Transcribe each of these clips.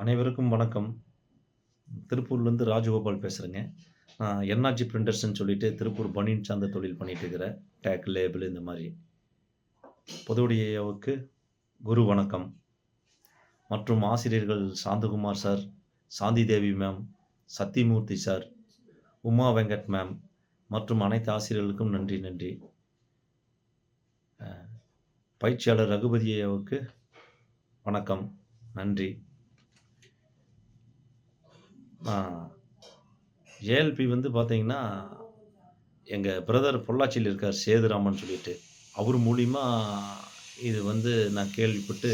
அனைவருக்கும் வணக்கம். திருப்பூர்லேருந்து ராஜகோபால் பேசுகிறேங்க நான் என்ஆர்ஜி பிரிண்டர்ஸ்ன்னு சொல்லிட்டு திருப்பூர் பனியன் சார்ந்த தொழில் பண்ணிட்டு இருக்கிறேன். டேக், லேபிள் இந்த மாதிரி பொதுவுடையாவுக்கு குரு வணக்கம். மற்றும் ஆசிரியர்கள் Santhakumar sir, Shanthi Devi ma'am, Sathyamoorthy sir, Uma Venkat ma'am மற்றும் அனைத்து ஆசிரியர்களுக்கும் நன்றி, நன்றி. பயிற்சியாளர் ரகுபதியாவுக்கு வணக்கம், நன்றி. ஏஎல்பி வந்து பார்த்தீங்கன்னா, எங்கள் பிரதர் பொள்ளாச்சியில் இருக்கார் சேதுராமன் சொல்லிட்டு. அவர் மூலிமா இது வந்து நான் கேள்விப்பட்டு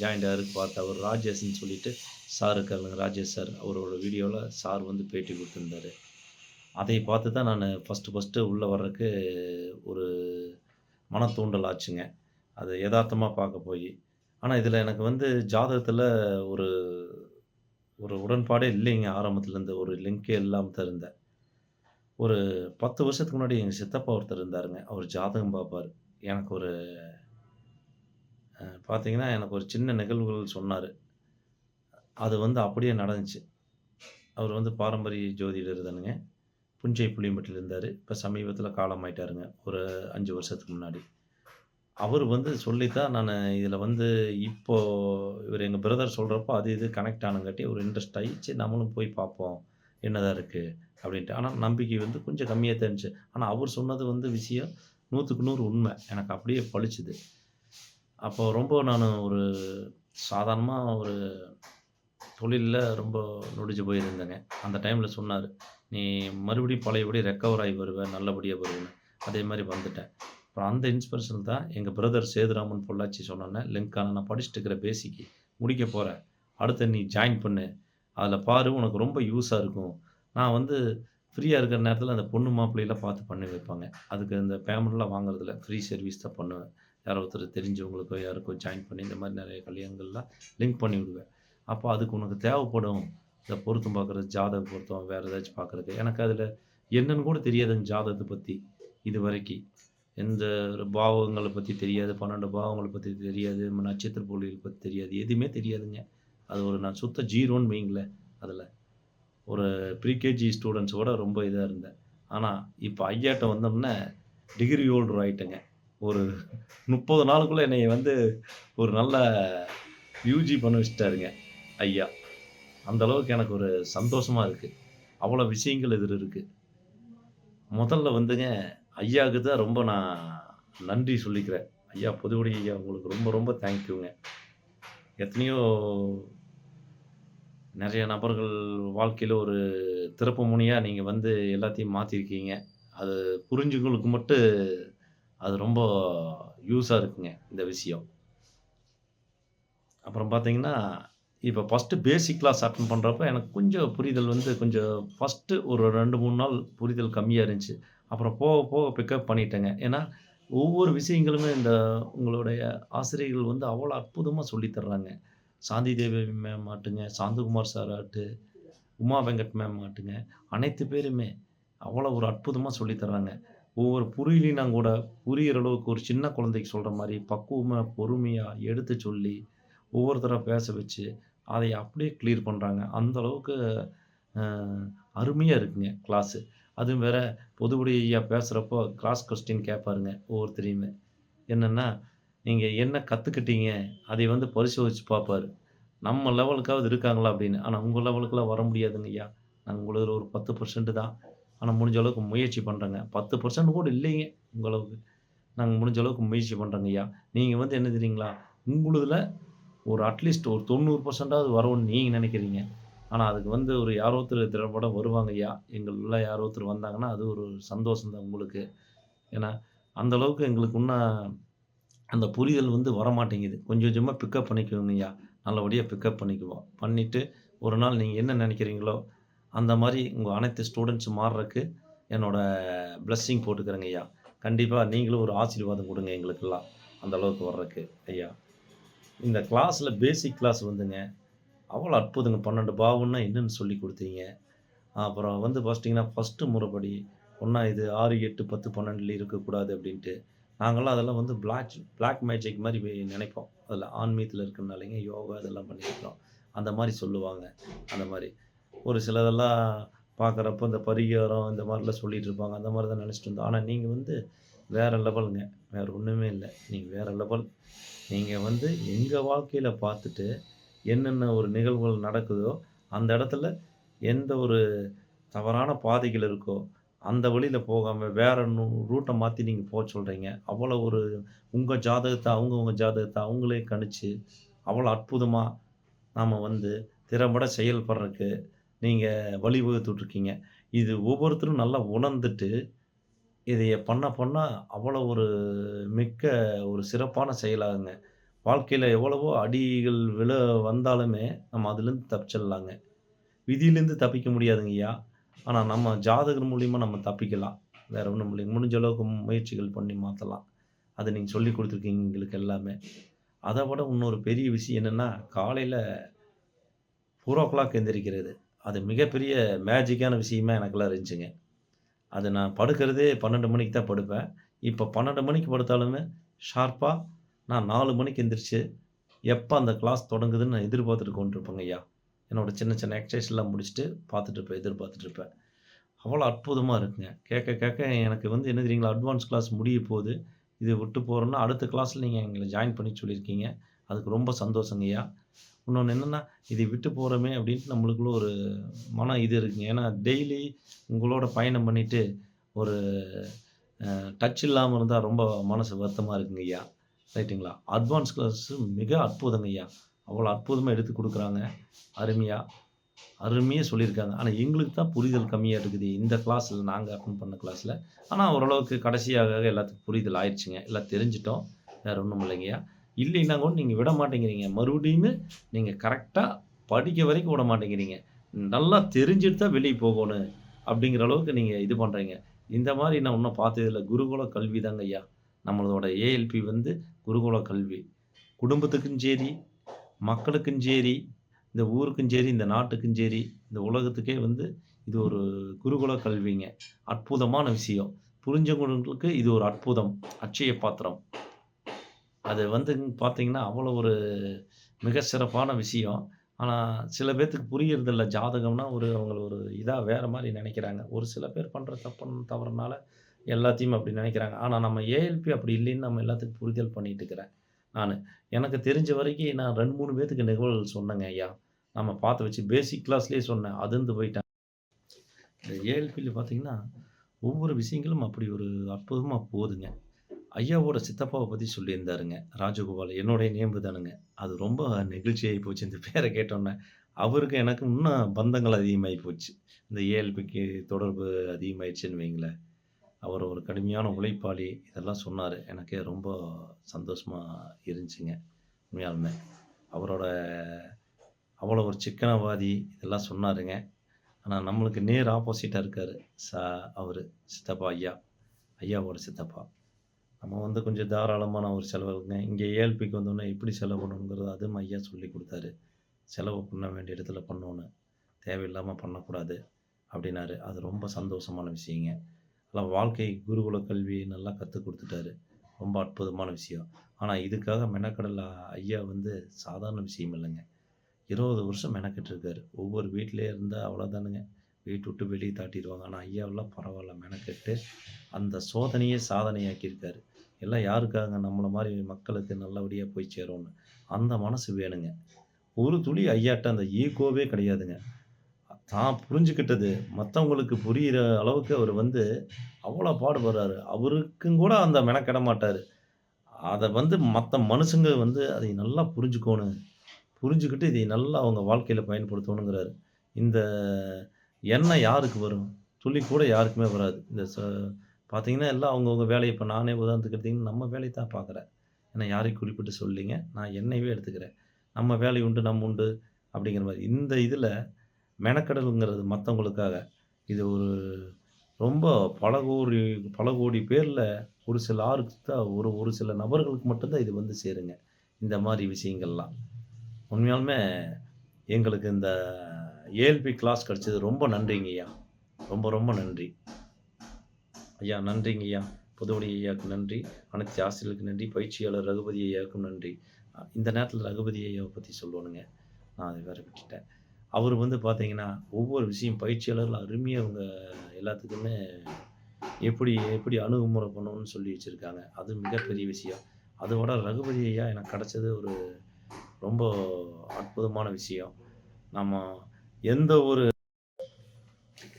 ஜாயின்ட் ஆகிருக்கு பார்த்தேன். அவர் ராஜேஷ்னு சொல்லிட்டு சார் இருக்காருங்க ராஜேஷ் சார். அவரோட வீடியோவில் சார் வந்து பேட்டி கொடுத்துருந்தாரு அதை பார்த்து தான் நான் ஃபர்ஸ்ட்டு ஃபஸ்ட்டு உள்ளே வர்றதுக்கு ஒரு மனத்தூண்டல் ஆச்சுங்க. அது யதார்த்தமாக பார்க்க போய் ஆனால் இதில் எனக்கு வந்து ஜாதகத்தில் ஒரு ஒரு உடன்பாடே இல்லைங்க ஆரம்பத்துலேருந்து. ஒரு லிங்கே இல்லாமல் தான் இருந்தேன். ஒரு 10 வருஷத்துக்கு முன்னாடி எங்கள் சித்தப்பா ஒருத்தர் இருந்தாருங்க. அவர் ஜாதகம் பார்ப்பாரு. எனக்கு ஒரு பார்த்தீங்கன்னா, எனக்கு ஒரு சின்ன நிகழ்வுகள் சொன்னார் அது வந்து அப்படியே நடந்துச்சு. அவர் வந்து பாரம்பரிய ஜோதிடர் தானுங்க. புஞ்சை புளியம்பட்டில் இருந்தார் இப்போ சமீபத்தில் காலம் ஆயிட்டாருங்க ஒரு அஞ்சு வருஷத்துக்கு முன்னாடி. அவரு வந்து சொல்லி தான் இதில் வந்து இப்போ இவர் எங்கள் பிரதர் சொல்கிறப்போ அது இது கனெக்ட் ஆனங்காட்டி ஒரு இன்ட்ரெஸ்ட் ஆகிடுச்சு நம்மளும் போய் பார்ப்போம். என்னதான் இருக்குது அப்படின்ட்டு. ஆனால் நம்பிக்கை வந்து கொஞ்சம் கம்மியாக தான் இருந்துச்சு. அவர் சொன்னது வந்து விஷயம் 100க்கு 100 உண்மை. எனக்கு அப்படியே பழிச்சுது அப்போ ரொம்ப நான் ஒரு சாதாரணமாக ஒரு தொழிலில் ரொம்ப நொடிஞ்சு போயிருந்தேங்க. அந்த டைமில் சொன்னார் "நீ மறுபடியும் பழையபடி ரெக்கவர் ஆகி வருவ. நல்லபடியாக வருவேன் அதே மாதிரி வந்துட்டேன். அப்புறம் அந்த இன்ஸ்பிரேஷன் தான் எங்கள் பிரதர் சேதுராமன் பொள்ளாச்சி சொன்னோன்னே லிங்க் நான் படிச்சுட்டு இருக்கிற பேசிக்கு முடிக்க போகிறேன் அடுத்து நீ ஜாயின் பண்ணு. அதில் பாரு உனக்கு ரொம்ப யூஸாக இருக்கும். நான் வந்து ஃப்ரீயாக இருக்கிற நேரத்தில் அந்த பொண்ணு மாப்பிள்ளையெல்லாம் பார்த்து பண்ணி வைப்பாங்க. அதுக்கு இந்த பேமெண்ட்லாம் வாங்குறதில்ல. ஃப்ரீ சர்வீஸ் தான் பண்ணுவேன். யாரோ ஒருத்தர் தெரிஞ்சவங்களுக்கோ, யாருக்கோ ஜாயின் பண்ணி இந்த மாதிரி நிறைய கல்யாணங்கள்லாம் லிங்க் பண்ணி விடுவேன். அப்போ அதுக்கு உனக்கு தேவைப்படும். இந்த பொருத்தம் பார்க்குறது, ஜாதக பொருத்தம், வேறு ஏதாச்சும் பார்க்குறதுக்கு. எனக்கு அதில் என்னன்னு கூட தெரியாதுங்க பற்றி இது வரைக்கும் எந்த ஒரு பற்றி தெரியாது. பன்னெண்டு பாவங்களை பற்றி தெரியாது. நட்சத்திர பொருள்கள் பற்றி தெரியாது. எதுவுமே தெரியாதுங்க. அது ஒரு நான் சுத்த ஜீரோன்னு வைங்களேன் அதில் ஒரு ப்ரீகேஜி ஸ்டூடெண்ட்ஸோட ரொம்ப இதாக இருந்தேன். ஆனால் இப்போ ஐயாட்ட வந்தோம்னா டிகிரி ஹோல்டர் ஆகிட்டேங்க ஒரு முப்பது நாளுக்குள்ளே என்னை வந்து ஒரு நல்ல யூஜி பண்ண வச்சுட்டாருங்க ஐயா. அந்த அளவுக்கு எனக்கு ஒரு சந்தோஷமாக இருக்குது அவ்வளோ விஷயங்கள் இதில் இருக்குது முதல்ல வந்துங்க ஐயாவுக்கு தான் ரொம்ப நான் நன்றி சொல்லிக்கிறேன். ஐயா பொதுவடி ஐயா உங்களுக்கு ரொம்ப ரொம்ப தேங்க்யூங்க எத்தனையோ நிறைய நபர்கள் வாழ்க்கையில் ஒரு திறப்பு முனியாக நீங்கள் வந்து எல்லாத்தையும் மாற்றிருக்கீங்க அது புரிஞ்சவங்களுக்கு மட்டும் அது ரொம்ப யூஸாக இருக்குங்க இந்த விஷயம். அப்புறம் பார்த்தீங்கன்னா, இப்போ ஃபர்ஸ்ட்டு பேசிக் கிளாஸ் அட்டன் பண்ணுறப்ப எனக்கு கொஞ்சம் புரிதல் வந்து கொஞ்சம் ஃபஸ்ட்டு ஒரு 2, 3 நாள் புரிதல் கம்மியாக இருந்துச்சு. அப்புறம் போக போக பிக்கப் பண்ணிட்டேங்க. ஏன்னா, ஒவ்வொரு விஷயங்களுமே இந்த உங்களுடைய ஆசிரியர்கள் வந்து அவ்வளோ அற்புதமாக சொல்லித்தர்றாங்க சாந்தி தேவி மேம் ஆட்டுங்க சாந்தகுமார் சார் ஆட்டு உமா வெங்கட் மேம் ஆட்டுங்க அனைத்து பேருமே அவ்வளோ ஒரு அற்புதமாக சொல்லி தர்றாங்க. ஒவ்வொரு புரியலினா கூட புரியிற அளவுக்கு ஒரு சின்ன குழந்தைக்கு சொல்கிற மாதிரி பக்குவமாக பொறுமையாக எடுத்து சொல்லி, ஒவ்வொருத்தராக பேச வச்சு, அதை அப்படியே கிளியர் பண்ணுறாங்க அந்த அளவுக்கு அருமையாக இருக்குங்க கிளாஸு. அதுவும் வேற பொதுவுடை ஐயா பேசுறப்போ கிராஸ் கொஸ்டின் கேட்பாருங்க ஒவ்வொருத்தரையுமே. என்னென்னா நீங்கள் என்ன கற்றுக்கிட்டீங்க அதை வந்து பரிசோதித்து பார்ப்பாரு. நம்ம லெவலுக்காவது இருக்காங்களா அப்படின்னு. ஆனால் உங்கள் லெவலுக்குலாம் வர முடியாதுங்க ஐயா. நாங்கள் ஒரு 10% தான். ஆனால் முடிஞ்ச அளவுக்கு முயற்சி பண்ணுறேங்க பத்து பர்சன்ட் கூட இல்லைங்க உங்களவுக்கு நாங்கள் முடிஞ்ச அளவுக்கு முயற்சி பண்றோங்க ஐயா. நீங்கள் வந்து என்ன தெரியுங்களா? உங்களுதில் ஒரு அட்லீஸ்ட் ஒரு தொண்ணூறு பர்சன்டாவது வரும்னு நீங்கள் நினைக்கிறீங்க ஆனால் அதுக்கு வந்து ஒரு யாரோ ஒருத்தர் திறம்பட வருவாங்க ஐயா. எங்களுள்ள யாரோ ஒருத்தர் வந்தாங்கன்னா, அது ஒரு சந்தோஷம் தான் உங்களுக்கு. ஏன்னா, அந்தளவுக்கு எங்களுக்கு இன்னும் அந்த புரிதல் வந்து வரமாட்டேங்குது. கொஞ்சம் கொஞ்சமாக பிக்கப் பண்ணிக்குவோங்க ஐயா. நல்லபடியாக பிக்கப் பண்ணிக்குவோம். பண்ணிவிட்டு ஒரு நாள் நீங்கள் என்ன நினைக்கிறீங்களோ அந்த மாதிரி உங்கள் அனைத்து ஸ்டூடெண்ட்ஸ் மாறுறக்கு என்னோடய பிளஸ்ஸிங் போட்டுக்கிறேங்க ஐயா. கண்டிப்பாக நீங்களும் ஒரு ஆசீர்வாதம் கொடுங்க எங்களுக்கெல்லாம். அந்த அளவுக்கு ஐயா. இந்த கிளாஸில் பேசிக் கிளாஸ் வந்துங்க, அவ்வளோ அற்புதங்க. 12 பாவம்னா என்னென்னு சொல்லிக் கொடுத்தீங்க அப்புறம் வந்து பார்த்தீங்கன்னா, ஃபர்ஸ்ட்டு முறைப்படி ஒன்றா இது 6, 8, 10, 12ல இருக்கக்கூடாது அப்படின்ட்டு. நாங்களாம் அதெல்லாம் வந்து பிளாக் பிளாக் மேஜிக் மாதிரி நினைப்போம் அதில் ஆன்மீகத்தில் இருக்கிறனாலேங்க யோகா இதெல்லாம் பண்ணியிருக்கிறோம். அந்த மாதிரி சொல்லுவாங்க. அந்த மாதிரி ஒரு சிலதெல்லாம் பார்க்குறப்ப இந்த பரிகாரம் இந்த மாதிரிலாம் சொல்லிட்டு இருப்பாங்க. அந்த மாதிரி தான் நினச்சிட்டு இருந்தோம். ஆனால் நீங்கள் வந்து வேறு லெவலுங்க. வேறு ஒன்றுமே இல்லை நீங்கள் வேறு லெவல். நீங்கள் வந்து எங்கள் வாழ்க்கையில் பார்த்துட்டு, என்னென்ன ஒரு நிகழ்வுகள் நடக்குதோ, அந்த இடத்துல எந்த ஒரு தவறான பாதைகள் இருக்கோ, அந்த வழியில் போகாமல் வேறு ரூட்டை மாற்றி நீங்கள் போக சொல்கிறீங்க அவ்வளோ ஒரு உங்கள் ஜாதகத்தை அவங்கவுங்க ஜாதகத்தை அவங்களே கணிச்சு, அவ்வளோ அற்புதமாக நாம் வந்து திறம்பட செயல்படுறதுக்கு நீங்கள் வழிவகுத்துட்ருக்கீங்க. இது ஒவ்வொருத்தரும் நல்லா உணர்ந்துட்டு, இதைய பண்ண பண்ண அவ்வளோ ஒரு மிக்க ஒரு சிறப்பான செயலாகுங்க. வாழ்க்கையில எவ்வளவோ அடிகள் விழ வந்தாலுமே, நம்ம அதுலேருந்து தப்பிச்சிடலாங்க. விதியிலேருந்து தப்பிக்க முடியாதுங்கய்யா. ஆனா நம்ம ஜாதகர் மூலியமா நம்ம தப்பிக்கலாம். வேற ஒண்ணும் இல்லைங்க. முடிஞ்ச அளவுக்கு முயற்சிகள் பண்ணி மாத்தலாம். அத நீங்க சொல்லிக் குடுத்துருக்கீங்க எங்களுக்கு எல்லாமே. அத விட இன்னொரு பெரிய விஷயம் என்னன்னா, காலையில 4:00 எந்திரிக்கிறது. அது மிகப்பெரிய மேஜிக்கான விஷயமா எனக்கெல்லாம் இருந்துச்சுங்க. அது நான் படுக்கிறதே 12 மணிக்கு தான் படுப்பேன். இப்போ பன்னெண்டு மணிக்கு படுத்தாலுமே, ஷார்ப்பாக நான் நாலு மணிக்கு எந்திரிச்சு, எப்போ அந்த கிளாஸ் தொடங்குதுன்னு நான் எதிர்பார்த்துட்டு உட்காந்துருப்பேங்கய்யா. என்னோட சின்ன சின்ன எக்ஸசைஸ்லாம் முடிச்சுட்டு பார்த்துட்டு இருப்பேன். எதிர்பார்த்துட்டு இருப்பேன். அவ்வளோ அற்புதமாக இருக்குங்க. கேட்க கேட்க எனக்கு வந்து என்ன தெரியுங்களா, அட்வான்ஸ் கிளாஸ் முடிய போகுது இது விட்டு போகிறோன்னா அடுத்த கிளாஸில் நீங்கள் எங்களை ஜாயின் பண்ணி சொல்லியிருக்கீங்க. அதுக்கு ரொம்ப சந்தோஷங்கய்யா. இன்னொன்று என்னென்னா இதை விட்டு போகிறோமே அப்படின்ட்டு நம்மளுக்குள்ள ஒரு மன இது இருக்குங்க. ஏன்னா டெய்லி உங்களோட பயணம் பண்ணிட்டு, ஒரு டச் இல்லாமல் இருந்தால் ரொம்ப மனசு வருத்தமா இருக்குங்கய்யா. ரைட்டுங்களா? அட்வான்ஸ் கிளாஸ் மிக அற்புதங்கய்யா. அவ்வளோ அற்புதமாக எடுத்துக் கொடுக்குறாங்க அருமையாக அருமையாக சொல்லியிருக்காங்க. ஆனால் எங்களுக்கு தான் புரிதல் கம்மியாக இருக்குது. இந்த கிளாஸில் நாங்கள் அட்டன் பண்ண கிளாஸில் ஆனால் ஓரளவுக்கு கடைசியாக எல்லாத்துக்கும் புரிதல் ஆயிடுச்சுங்க எல்லாம் தெரிஞ்சுட்டோம். வேறு ஒன்றும் இல்லைங்கய்யா. இல்லைன்னா கூட நீங்கள் விட மாட்டேங்கிறீங்க. மறுபடியுமே நீங்கள் கரெக்டாக படிக்க வரைக்கும் விட மாட்டேங்கிறீங்க. நல்லா தெரிஞ்சுட்டு தான் வெளியே போகணும். அப்படிங்கிற அளவுக்கு நீங்கள் இது பண்ணுறீங்க இந்த மாதிரி நான் இன்னும் பார்த்ததில்ல. குருகுல கல்வி தாங்கய்யா. நம்மளோட ஏஎல்பி வந்து குருகுல கல்வி. குடும்பத்துக்கும் சரி, மக்களுக்கும் சரி, இந்த ஊருக்கும் சரி, இந்த நாட்டுக்கும் சரி, இந்த உலகத்துக்கே வந்து இது ஒரு குருகுல கல்விங்க. அற்புதமான விஷயம். புரிஞ்சவங்களுக்கு இது ஒரு அற்புதம். அட்சய பாத்திரம். அது வந்து பார்த்தீங்கன்னா, அவ்வளோ ஒரு மிக சிறப்பான விஷயம். ஆனால் சில பேர்த்துக்கு புரியறதில்ல. ஜாதகம்னா ஒரு அவங்கள ஒரு இதாக வேறு மாதிரி நினைக்கிறாங்க ஒரு சில பேர் பண்ணுற தப்பு தவறுனால எல்லாத்தையும் அப்படி நினைக்கிறாங்க ஆனால் நம்ம ஏஎல்பி அப்படி இல்லைன்னு நம்ம எல்லாத்துக்கும் புரிதல் பண்ணிகிட்டு இருக்கிறேன். நான் எனக்கு தெரிஞ்ச வரைக்கும் நான் ரெண்டு மூணு பேர்த்துக்கு நிகழ்வுகள் சொன்னேங்க ஐயா. நம்ம பார்த்து வச்சு பேசிக் கிளாஸ்லேயே சொன்னேன். அதிர்ந்து போயிட்டேன் இந்த ஏஎல்பியில் பார்த்தீங்கன்னா, ஒவ்வொரு விஷயங்களும் அப்படி ஒரு அற்புதமாக போதுங்க. ஐயாவோட சித்தப்பாவை பற்றி சொல்லியிருந்தாருங்க. ராஜகோபால். என்னுடைய நேம்பு தானுங்க. அது ரொம்ப நெகிழ்ச்சியாகி போச்சு இந்த பேரை கேட்டோன்னே அவருக்கு எனக்கு இன்னும் பந்தங்கள் அதிகமாகி போச்சு. இந்த ஏஎல்பிக்கு தொடர்பு அதிகமாயிடுச்சுன்னு வைங்களேன். அவர் ஒரு கடுமையான உழைப்பாளி. இதெல்லாம் சொன்னார் எனக்கே ரொம்ப சந்தோஷமாக இருந்துச்சுங்க. உண்மையாலுமே. அவரோட அவ்வளோ ஒரு சிக்கனவாதி இதெல்லாம் சொன்னாருங்க. ஆனால் நம்மளுக்கு நேர் ஆப்போசிட்டாக இருக்கார் ச அவர் சித்தப்பா ஐயா. ஐயாவோட சித்தப்பா. நம்ம வந்து கொஞ்சம் தாராளமான ஒரு செலவுங்க. இங்கே ஏஎல்பிக்கு வந்தோனே எப்படி செலவு பண்ணணுங்கிறது அதுவும் ஐயா சொல்லிக் கொடுத்தாரு செலவு பண்ண வேண்டிய இடத்துல பண்ணணும். தேவையில்லாமல் பண்ணக்கூடாது. அப்படின்னாரு அது ரொம்ப சந்தோஷமான விஷயங்க. எல்லாம் வாழ்க்கை குருகுல கல்வி நல்லா கற்றுக் கொடுத்துட்டாரு ரொம்ப அற்புதமான விஷயம். ஆனால் இதுக்காக மெனக்கடல் ஐயா வந்து சாதாரண விஷயம் இல்லைங்க இருபது வருஷம் மெனக்கெட்டுருக்காரு. ஒவ்வொரு வீட்டிலே இருந்தால் அவ்வளோதானுங்க. வீட்டு விட்டு வெளியே தாட்டிடுவாங்க ஆனால் ஐயாவெல்லாம் பரவாயில்ல மெனக்கெட்டு, அந்த சோதனையே சாதனையாக்கியிருக்காரு. எல்லாம் யாருக்காக? நம்மளை மாதிரி மக்களுக்கு நல்லபடியாக போய் சேரும்னு. அந்த மனசு வேணுங்க. ஒரு துளி ஐயாட்ட அந்த ஈகோவே கிடையாதுங்க. தான் புரிஞ்சுக்கிட்டது மற்றவங்களுக்கு புரிகிற அளவுக்கு அவர் வந்து அவ்வளோ பாடுபடுறாரு. அவருக்கும் கூட அந்த மெனக்கெட மாட்டார் அதை வந்து மற்ற மனுஷங்க வந்து அதை நல்லா புரிஞ்சுக்கோணும். புரிஞ்சுக்கிட்டு இதை நல்லா அவங்க வாழ்க்கையில் பயன்படுத்தணுங்கிறாரு. இந்த எண்ணம் யாருக்கு வரும்? துளி கூட யாருக்குமே வராது. இந்த ச பார்த்தீங்கன்னா, எல்லாம் அவங்கவுங்க வேலையை இப்போ நானே உதாரணத்துக்கு நம்ம வேலையை தான் பார்க்குறேன். ஏன்னா யாரையும் குறிப்பிட்டு சொல்லிங்க நான் என்னையவே எடுத்துக்கிறேன். நம்ம வேலை உண்டு, நம்ம உண்டு அப்படிங்கிற மாதிரி இந்த இதில் மெனக்கடலுங்கிறது மற்றவங்களுக்காக இது ஒரு ரொம்ப பல கோடி பல கோடி பேரில் ஒரு சில ஆளுக்கு தான் ஒரு ஒரு சில நபர்களுக்கு மட்டும்தான் இது வந்து சேருங்க. இந்த மாதிரி விஷயங்கள்லாம். உண்மையாலுமே எங்களுக்கு இந்த ஏஎல்பி கிளாஸ் கிடச்சது ரொம்ப நன்றிங்கய்யா. ரொம்ப ரொம்ப நன்றி. ஐயா நன்றிங்கய்யா. புதுமணி ஐயாவுக்கு நன்றி. அனைத்து ஆசிரியர்களுக்கு நன்றி. பயிற்சியாளர் ரகுபதி ஐயாவுக்கும் நன்றி. இந்த நேரத்தில் ரகுபதி ஐயாவை பற்றி சொல்லணுங்க. நான் அதை வேற விட்டுட்டேன். அவர் வந்து பார்த்தீங்கன்னா, ஒவ்வொரு விஷயம் பயிற்சியாளர்கள் அருமையாக அவங்க எல்லாத்துக்குமே எப்படி எப்படி அணுகுமுறை பண்ணணும்னு சொல்லி வச்சுருக்காங்க அது மிகப்பெரிய விஷயம். அதோட ரகுபதி ஐயா எனக்கு கிடச்சது ஒரு ரொம்ப அற்புதமான விஷயம். நம்ம எந்த ஒரு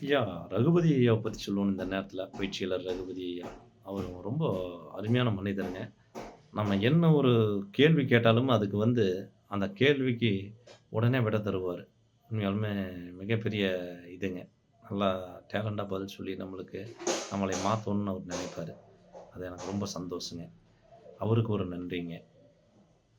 ஐயா ரகுபதி ஐயாவை பற்றி சொல்லணும் இந்த நேரத்தில் பயிற்சியாளர் ரகுபதி ஐயா. அவர் ரொம்ப அருமையான மனிதருங்க. நம்ம என்ன ஒரு கேள்வி கேட்டாலும் அதுக்கு வந்து அந்த கேள்விக்கு உடனே விட தருவார் உண்மையாலுமே மிகப்பெரிய இதுங்க. நல்லா டேலண்டாக பதில் சொல்லி நம்மளுக்கு நம்மளை மாற்றணும்னு அவர் நினைப்பார் அது எனக்கு ரொம்ப சந்தோஷங்க. அவருக்கு ஒரு நன்றிங்க.